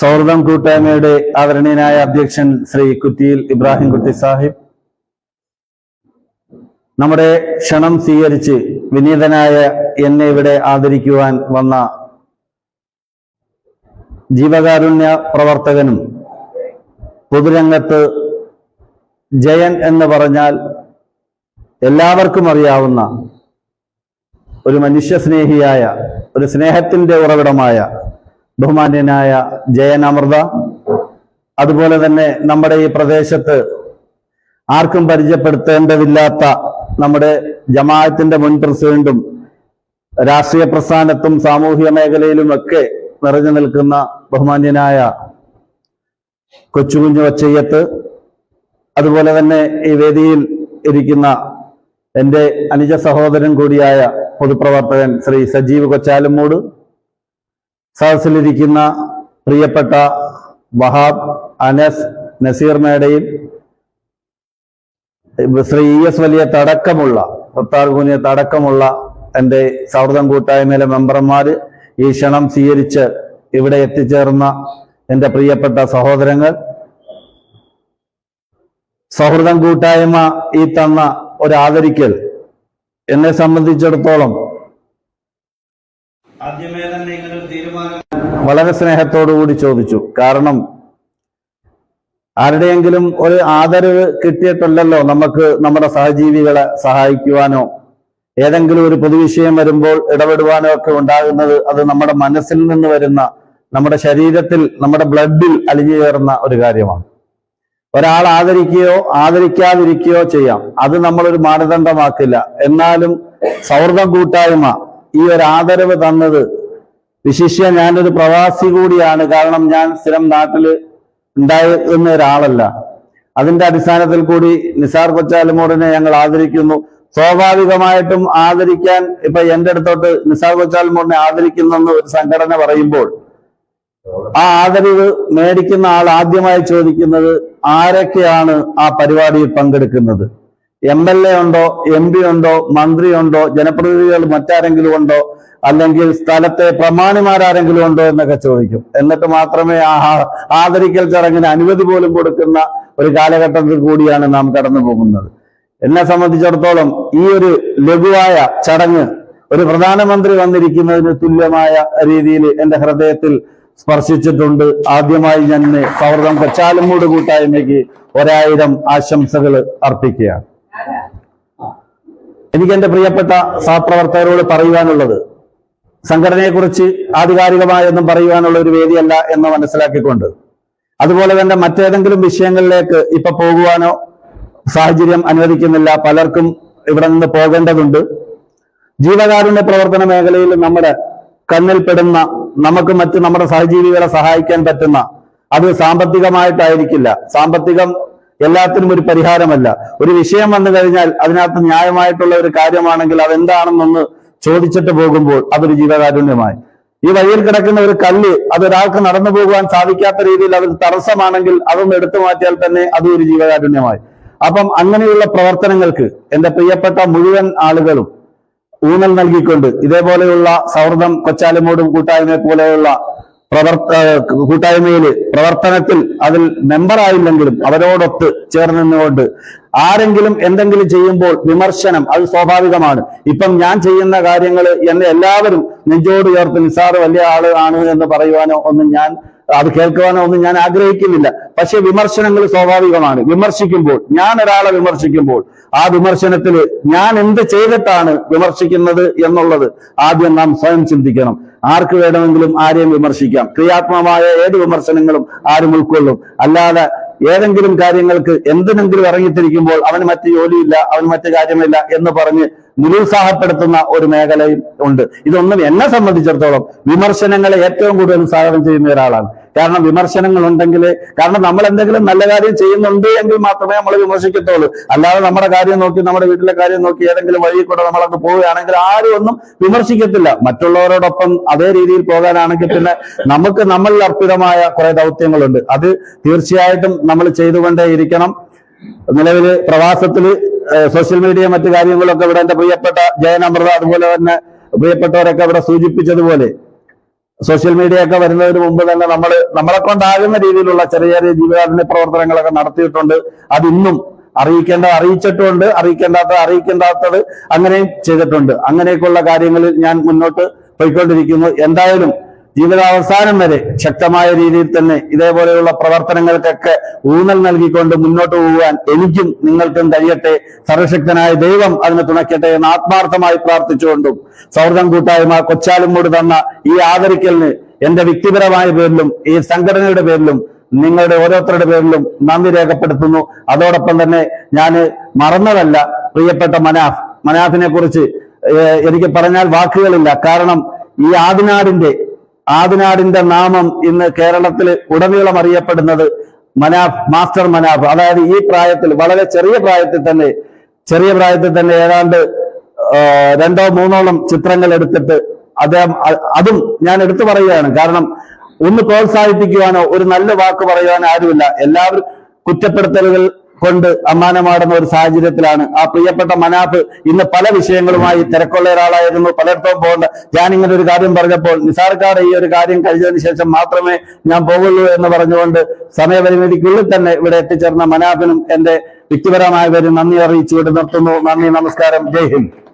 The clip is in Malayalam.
സൗഹൃദം കൂട്ടായ്മയുടെ ആദരണീയനായ അധ്യക്ഷൻ ശ്രീ കുറ്റിയിൽ ഇബ്രാഹിം കുട്ടി സാഹിബ്. നമ്മുടെ ക്ഷണം സ്വീകരിച്ച് വിനീതനായ എന്നെ ഇവിടെ ആദരിക്കുവാൻ വന്ന ജീവകാരുണ്യ പ്രവർത്തകനും പൊതുരംഗത്ത് ജയൻ എന്ന് പറഞ്ഞാൽ എല്ലാവർക്കും അറിയാവുന്ന ഒരു മനുഷ്യസ്നേഹിയായ ഒരു സ്നേഹത്തിന്റെ ഉറവിടമായ ബഹുമാന്യനായ ജയൻ അമൃത. അതുപോലെ തന്നെ നമ്മുടെ ഈ പ്രദേശത്ത് ആർക്കും പരിചയപ്പെടുത്തേണ്ടതില്ലാത്ത നമ്മുടെ ജമാഅത്തിന്റെ മുൻ പ്രസിഡന്റും രാഷ്ട്രീയ പ്രസ്ഥാനത്തും സാമൂഹിക മേഖലയിലുമൊക്കെ നിറഞ്ഞു നിൽക്കുന്ന ബഹുമാന്യനായ കൊച്ചുകുഞ്ഞു ഒച്ചയ്യത്ത്. അതുപോലെ തന്നെ ഈ വേദിയിൽ ഇരിക്കുന്ന എന്റെ അനുജ സഹോദരൻ കൂടിയായ പൊതുപ്രവർത്തകൻ ശ്രീ സജീവ് കൊച്ചാലുമൂട്. സദസ്സിലിരിക്കുന്ന പ്രിയപ്പെട്ട വഹാബ് അനസ് നസീർ മേടയിൽ ശ്രീ ഇ എസ് വലിയ തടക്കമുള്ള സത്താർ കുനിയ തടക്കമുള്ള എന്റെ സൗഹൃദം കൂട്ടായ്മയിലെ മെമ്പർമാര് ഈ ക്ഷണം സ്വീകരിച്ച് ഇവിടെ എത്തിച്ചേർന്ന എന്റെ പ്രിയപ്പെട്ട സഹോദരങ്ങൾ. സൗഹൃദം കൂട്ടായ്മ ഈ തന്ന ഒരാദരിക്കൽ. എന്നെ സംബന്ധിച്ചിടത്തോളം ആദ്യമേ വളരെ സ്നേഹത്തോടുകൂടി ചോദിച്ചു കാരണം ആരുടെയെങ്കിലും ഒരു ആദരവ് കിട്ടിയിട്ടുണ്ടല്ലോ നമുക്ക് നമ്മുടെ സഹജീവികളെ സഹായിക്കുവാനോ? ഏതെങ്കിലും ഒരു പൊതുവിഷയം വരുമ്പോൾ ഇടപെടുവാനോ ഒക്കെ ഉണ്ടാകുന്നത് അത് നമ്മുടെ മനസ്സിൽ നിന്ന് വരുന്ന നമ്മുടെ ശരീരത്തിൽ നമ്മുടെ ബ്ലഡിൽ അലിഞ്ഞു ചേർന്ന ഒരു കാര്യമാണ്. ഒരാൾ ആദരിക്കുകയോ ആദരിക്കാതിരിക്കുകയോ ചെയ്യാം. അത് നമ്മളൊരു മാനദണ്ഡമാക്കില്ല. എന്നാലും സൗഹൃദം കൂട്ടായ്മ ഈ ഒരു ആദരവ് തന്നത് വിശിഷ്യ ഞാനൊരു പ്രവാസി കൂടിയാണ്. കാരണം ഞാൻ സ്ഥിരം നാട്ടിൽ ഉണ്ടായിരുന്ന ഒരാളല്ല. അതിന്റെ അടിസ്ഥാനത്തിൽ കൂടി നിസാർ കൊച്ചാലുമോടിനെ ഞങ്ങൾ ആദരിക്കുന്നു. സ്വാഭാവികമായിട്ടും ആദരിക്കാൻ ഇപ്പൊ എന്റെ അടുത്തോട്ട് നിസാർ കൊച്ചാലുമോടിനെ ആദരിക്കുന്നെന്ന് ഒരു സംഘടന പറയുമ്പോൾ ആ ആദരവ് മേടിക്കുന്ന ആൾ ആദ്യമായി ചോദിക്കുന്നത് ആരൊക്കെയാണ് ആ പരിപാടിയിൽ പങ്കെടുക്കുന്നത്? എം എൽ എ ഉണ്ടോ എം പി ഉണ്ടോ മന്ത്രി ഉണ്ടോ ജനപ്രതിനിധികൾ മറ്റാരെങ്കിലും ഉണ്ടോ അല്ലെങ്കിൽ സ്ഥലത്തെ പ്രമാണിമാരാരെങ്കിലും ഉണ്ടോ എന്നൊക്കെ ചോദിക്കും. എന്നിട്ട് മാത്രമേ ആ ആദരിക്കൽ ചടങ്ങിന് അനുമതി പോലും കൊടുക്കുന്ന ഒരു കാലഘട്ടത്തിൽ കൂടിയാണ് നാം കടന്നു പോകുന്നത്. എന്നെ സംബന്ധിച്ചിടത്തോളം ഈ ഒരു ലഘുവായ ചടങ്ങ് ഒരു പ്രധാനമന്ത്രി വന്നിരിക്കുന്നതിന് തുല്യമായ രീതിയിൽ എന്റെ ഹൃദയത്തിൽ സ്പർശിച്ചിട്ടുണ്ട്. ആദ്യമായി ഞാൻ സൗഹൃദം കൊച്ചാലമ്മൂട് കൂട്ടായ്മയ്ക്ക് ഒരായിരം ആശംസകൾ അർപ്പിക്കുകയാണ്. എനിക്ക് എന്റെ പ്രിയപ്പെട്ട സഹപ്രവർത്തകരോട് പറയുവാനുള്ളത് സംഘടനയെക്കുറിച്ച് ആധികാരികമായൊന്നും പറയുവാനുള്ള ഒരു വേദിയല്ല എന്ന് മനസ്സിലാക്കിക്കൊണ്ട്. അതുപോലെ തന്നെ മറ്റേതെങ്കിലും വിഷയങ്ങളിലേക്ക് ഇപ്പൊ പോകുവാനോ സാഹചര്യം അനുവദിക്കുന്നില്ല. പലർക്കും ഇവിടെ നിന്ന് പോകേണ്ടതുണ്ട്. ജീവകാരുണ്യ പ്രവർത്തന മേഖലയിൽ നമ്മുടെ കണ്ണിൽപ്പെടുന്ന നമുക്ക് മറ്റ് നമ്മുടെ സഹജീവികളെ സഹായിക്കാൻ പറ്റുന്ന അത് സാമ്പത്തികമായിട്ടായിരിക്കില്ല. സാമ്പത്തികം എല്ലാത്തിനും ഒരു പരിഹാരമല്ല. ഒരു വിഷയം വന്നു കഴിഞ്ഞാൽ അതിനകത്ത് ന്യായമായിട്ടുള്ള ഒരു കാര്യമാണെങ്കിൽ അതെന്താണെന്നൊന്ന് ചോദിച്ചിട്ട് പോകുമ്പോൾ അതൊരു ജീവകാരുണ്യമായി. ഈ വഴിയിൽ കിടക്കുന്ന ഒരു കല്ല് അതൊരാൾക്ക് നടന്നു പോകുവാൻ സാധിക്കാത്ത രീതിയിൽ അതൊരു തടസ്സമാണെങ്കിൽ അതൊന്ന് എടുത്തു മാറ്റിയാൽ തന്നെ അതും ഒരു ജീവകാരുണ്യമായി. അപ്പം അങ്ങനെയുള്ള പ്രവർത്തനങ്ങൾക്ക് എന്റെ പ്രിയപ്പെട്ട മുഴുവൻ ആളുകളും ഊന്നൽ നൽകിക്കൊണ്ട് ഇതേപോലെയുള്ള സൗഹൃദം കൊച്ചാലിമോടും കൂട്ടായ്മയെ പോലെയുള്ള പ്രവർത്ത കൂട്ടായ്മയിൽ പ്രവർത്തനത്തിൽ അതിൽ മെമ്പറായില്ലെങ്കിലും അവരോടൊത്ത് ചേർന്ന് നിന്നുകൊണ്ട് ആരെങ്കിലും എന്തെങ്കിലും ചെയ്യുമ്പോൾ വിമർശനം അത് സ്വാഭാവികമാണ്. ഇപ്പം ഞാൻ ചെയ്യുന്ന കാര്യങ്ങൾ എന്നെ എല്ലാവരും നെഞ്ചോട് ചേർത്ത് നിസാറ് വലിയ ആൾ ആണ് എന്ന് പറയുവാനോ ഒന്നും ഞാൻ അത് കേൾക്കുവാനോ ഒന്നും ഞാൻ ആഗ്രഹിക്കുന്നില്ല. പക്ഷെ വിമർശനങ്ങൾ സ്വാഭാവികമാണ്. വിമർശിക്കുമ്പോൾ ഞാൻ ഒരാളെ വിമർശിക്കുമ്പോൾ ആ വിമർശനത്തിൽ ഞാൻ എന്ത് ചെയ്തിട്ടാണ് വിമർശിക്കുന്നത് എന്നുള്ളത് ആദ്യം നാം സ്വയം ചിന്തിക്കണം. ആർക്ക് വേണമെങ്കിലും ആരെയും വിമർശിക്കാം. ക്രിയാത്മകമായ ഏത് വിമർശനങ്ങളും ആരും ഉൾക്കൊള്ളും. അല്ലാതെ ഏതെങ്കിലും കാര്യങ്ങൾക്ക് എന്തിനെങ്കിലും ഇറങ്ങിത്തിരിക്കുമ്പോൾ അവന് മറ്റ് ജോലിയില്ല അവന് മറ്റ് കാര്യമില്ല എന്ന് പറഞ്ഞ് നിരുത്സാഹപ്പെടുത്തുന്ന ഒരു മേഖലയും ഉണ്ട്. ഇതൊന്നും എന്നെ സംബന്ധിച്ചിടത്തോളം വിമർശനങ്ങളെ ഏറ്റവും കൂടുതൽ സ്വാഗതം ചെയ്യുന്ന ഒരാളാണ്. കാരണം വിമർശനങ്ങൾ ഉണ്ടെങ്കിൽ കാരണം നമ്മൾ എന്തെങ്കിലും നല്ല കാര്യം ചെയ്യുന്നുണ്ട് എങ്കിൽ മാത്രമേ നമ്മൾ വിമർശിക്കത്തുള്ളൂ. അല്ലാതെ നമ്മുടെ കാര്യം നോക്കി നമ്മുടെ വീട്ടിലെ കാര്യം നോക്കി ഏതെങ്കിലും വഴി കൂടെ നമ്മളൊക്കെ പോവുകയാണെങ്കിൽ ആരും ഒന്നും വിമർശിക്കത്തില്ല. മറ്റുള്ളവരോടൊപ്പം അതേ രീതിയിൽ പോകാനാണെങ്കിൽ പിന്നെ നമുക്ക് നമ്മളിൽ അർപ്പിതമായ കുറെ ദൗത്യങ്ങളുണ്ട്. അത് തീർച്ചയായിട്ടും നമ്മൾ ചെയ്തുകൊണ്ടേ ഇരിക്കണം നിലവിൽ പ്രവാസത്തിൽ ഏഹ്, സോഷ്യൽ മീഡിയ മറ്റു കാര്യങ്ങളൊക്കെ ഇവിടെ എന്റെ പ്രിയപ്പെട്ട ജയനമൃത അതുപോലെ തന്നെ പ്രിയപ്പെട്ടവരൊക്കെ ഇവിടെ സൂചിപ്പിച്ചതുപോലെ സോഷ്യൽ മീഡിയ ഒക്കെ വരുന്നതിന് മുമ്പ് തന്നെ നമ്മൾ നമ്മളെ കൊണ്ടാകുന്ന രീതിയിലുള്ള ചെറിയ ചെറിയ ജീവകാരുണ്യ പ്രവർത്തനങ്ങളൊക്കെ നടത്തിയിട്ടുണ്ട്. അതിന്നും അറിയിക്കേണ്ട അറിയിച്ചിട്ടുണ്ട്. അറിയിക്കേണ്ടാത്ത അറിയിക്കേണ്ടാത്തത് അങ്ങനെയും ചെയ്തിട്ടുണ്ട്. അങ്ങനെയൊക്കെയുള്ള കാര്യങ്ങളിൽ ഞാൻ മുന്നോട്ട് പോയിക്കൊണ്ടിരിക്കുന്നു. എന്തായാലും ജീവിതാവസാനം വരെ ശക്തമായ രീതിയിൽ തന്നെ ഇതേപോലെയുള്ള പ്രവർത്തനങ്ങൾക്കൊക്കെ ഊന്നൽ നൽകിക്കൊണ്ട് മുന്നോട്ട് പോകാൻ എനിക്കും നിങ്ങൾക്കും കഴിയട്ടെ. സർവശക്തനായ ദൈവം അതിനെ തുണയ്ക്കട്ടെ എന്ന് ആത്മാർത്ഥമായി പ്രാർത്ഥിച്ചുകൊണ്ടും സൗഹൃദം കൂട്ടായ്മ കൊച്ചാലുമൂട് തന്ന ഈ ആദരിക്കലിന് എന്റെ വ്യക്തിപരമായ പേരിലും ഈ സംഘടനയുടെ പേരിലും നിങ്ങളുടെ ഓരോരുത്തരുടെ പേരിലും നന്ദി രേഖപ്പെടുത്തുന്നു. അതോടൊപ്പം തന്നെ ഞാൻ മറന്നതല്ല പ്രിയപ്പെട്ട മനാഫ്. മനാഫിനെ കുറിച്ച് എനിക്ക് പറഞ്ഞാൽ വാക്കുകളില്ല. കാരണം ഈ ആദിനാടിന്റെ ആദിനാടിന്റെ നാമം ഇന്ന് കേരളത്തിൽ ഉടനീളം അറിയപ്പെടുന്നത് മനാഫ് മാസ്റ്റർ മനാഫ്. അതായത് ഈ പ്രായത്തിൽ വളരെ ചെറിയ പ്രായത്തിൽ തന്നെ ചെറിയ പ്രായത്തിൽ തന്നെ ഏതാണ്ട് രണ്ടോ മൂന്നോളം ചിത്രങ്ങൾ എടുത്തിട്ട് അദ്ദേഹം അതും ഞാൻ എടുത്തു പറയുകയാണ്. കാരണം ഒന്ന് പ്രോത്സാഹിപ്പിക്കുവാനോ ഒരു നല്ല വാക്ക് പറയുവാനോ ആരുമില്ല. എല്ലാവരും കുറ്റപ്പെടുത്തലുകൾ കൊണ്ട് അമ്മാനമാടുന്ന ഒരു സാഹചര്യത്തിലാണ്. ആ പ്രിയപ്പെട്ട മനാഫ് ഇന്ന് പല വിഷയങ്ങളുമായി തിരക്കുള്ള ഒരാളായിരുന്നു പലയിടത്തും പോകേണ്ട. ഞാൻ ഇങ്ങനെ ഒരു കാര്യം പറഞ്ഞപ്പോൾ നിസാർക്കാർ ഈ ഒരു കാര്യം കഴിഞ്ഞതിന് ശേഷം മാത്രമേ ഞാൻ പോകുള്ളൂ എന്ന് പറഞ്ഞുകൊണ്ട് സമയപരിമിതിക്കുള്ളിൽ തന്നെ ഇവിടെ എത്തിച്ചേർന്ന മനാഫിനും എന്റെ വ്യക്തിപരമായ നന്ദി നന്ദി ഇവിടെ നിർത്തുന്നു. നന്ദി നമസ്കാരം. ജയ് ഹിന്ദ്.